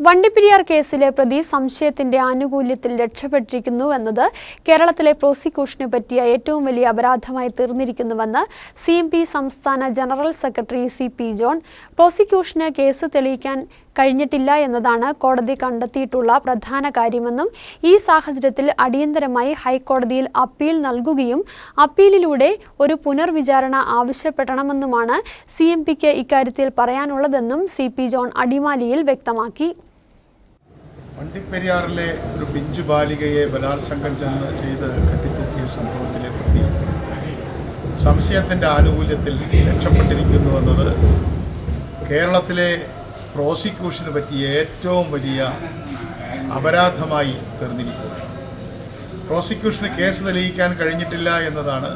വണ്ടിപ്പെരിയാർ കേസിലെ പ്രതി സംശയത്തിന്റെ ആനുകൂല്യത്തിൽ രക്ഷപ്പെട്ടിരിക്കുന്നു രക്ഷപ്പെട്ടിരിക്കുന്നുവെന്നത് കേരളത്തിലെ പ്രോസിക്യൂഷന് പറ്റിയ ഏറ്റവും വലിയ അപരാധമായി തീർന്നിരിക്കുന്നുവെന്ന് സി സംസ്ഥാന general secretary C P John. പ്രോസിക്യൂഷന് case തെളിയിക്കാൻ കഴിഞ്ഞിട്ടില്ല എന്നതാണ് കോടതി കണ്ടെത്തിയിട്ടുള്ള പ്രധാന കാര്യമെന്നും ഈ സാഹചര്യത്തിൽ അടിയന്തരമായി ഹൈക്കോടതിയിൽ അപ്പീൽ നൽകുകയും അപ്പീലിലൂടെ ഒരു പുനർവിചാരണ ആവശ്യപ്പെടണമെന്നുമാണ് സി എം പിക്ക് ഇക്കാര്യത്തിൽ പറയാനുള്ളതെന്നും സി പി ജോൺ അടിമാലിയിൽ വ്യക്തമാക്കി. വണ്ടിപ്പെരിയാറിലെ ഒരു പിഞ്ചു ബാലികയെ ബലാത്സംഗം ചെന്ന് ചെയ്ത് കെട്ടിത്തൂക്കിയ സംഭവത്തിലെ പ്രതി സംശയത്തിന്റെ ആനുകൂല്യത്തിൽ രക്ഷപ്പെട്ടിരിക്കുന്നുവെന്നത് കേരളത്തിലെ പ്രോസിക്യൂഷന് പറ്റിയ ഏറ്റവും വലിയ അപരാധമായി തീർന്നിരിക്കുകയാണ്. പ്രോസിക്യൂഷന് കേസ് തെളിയിക്കാൻ കഴിഞ്ഞിട്ടില്ല എന്നതാണ്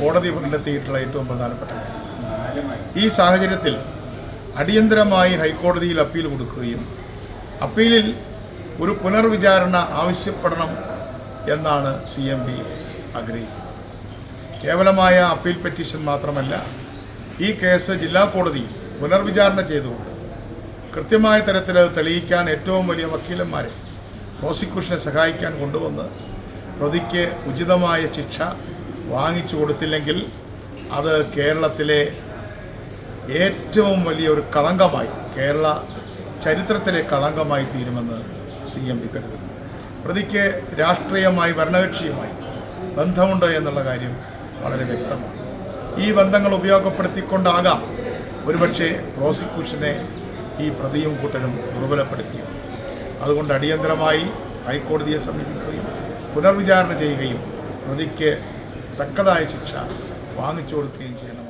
കോടതി കണ്ടെത്തിയിട്ടുള്ള ഏറ്റവും പ്രധാനപ്പെട്ട കാര്യം. ഈ സാഹചര്യത്തിൽ അടിയന്തരമായി ഹൈക്കോടതിയിൽ അപ്പീൽ കൊടുക്കുകയും അപ്പീലിൽ ഒരു പുനർവിചാരണ ആവശ്യപ്പെടണം എന്നാണ് സി എം പി ആഗ്രഹിക്കുന്നത്. കേവലമായ അപ്പീൽ പെറ്റീഷൻ മാത്രമല്ല ഈ കേസ് ജില്ലാ കോടതി പുനർവിചാരണ ചെയ്തുകൊണ്ട് കൃത്യമായ തരത്തിൽ അത് തെളിയിക്കാൻ ഏറ്റവും വലിയ വക്കീലന്മാരെ പ്രോസിക്യൂഷനെ സഹായിക്കാൻ കൊണ്ടുവന്ന് പ്രതിക്ക് ഉചിതമായ ശിക്ഷ വാങ്ങിച്ചു കൊടുത്തില്ലെങ്കിൽ അത് കേരളത്തിലെ ഏറ്റവും വലിയ ഒരു കളങ്കമായി കേരള ചരിത്രത്തിലെ കളങ്കമായി തീരുമെന്ന് സി എം പി കരുതുന്നു. പ്രതിക്ക് രാഷ്ട്രീയമായി ഭരണകക്ഷിയുമായി ബന്ധമുണ്ട് എന്നുള്ള കാര്യം വളരെ വ്യക്തമാണ്. ഈ ബന്ധങ്ങൾ ഉപയോഗപ്പെടുത്തിക്കൊണ്ടാകാം ഒരുപക്ഷെ പ്രോസിക്യൂഷനെ ഈ പ്രതിയും കൂട്ടരും ദുർബലപ്പെടുത്തിയത്. അതുകൊണ്ട് അടിയന്തരമായി ഹൈക്കോടതിയെ സമീപിക്കുകയും പുനർവിചാരണ ചെയ്യുകയും പ്രതിക്ക് തക്കതായ ശിക്ഷ വാങ്ങിച്ചു കൊടുക്കുകയും ചെയ്യണം.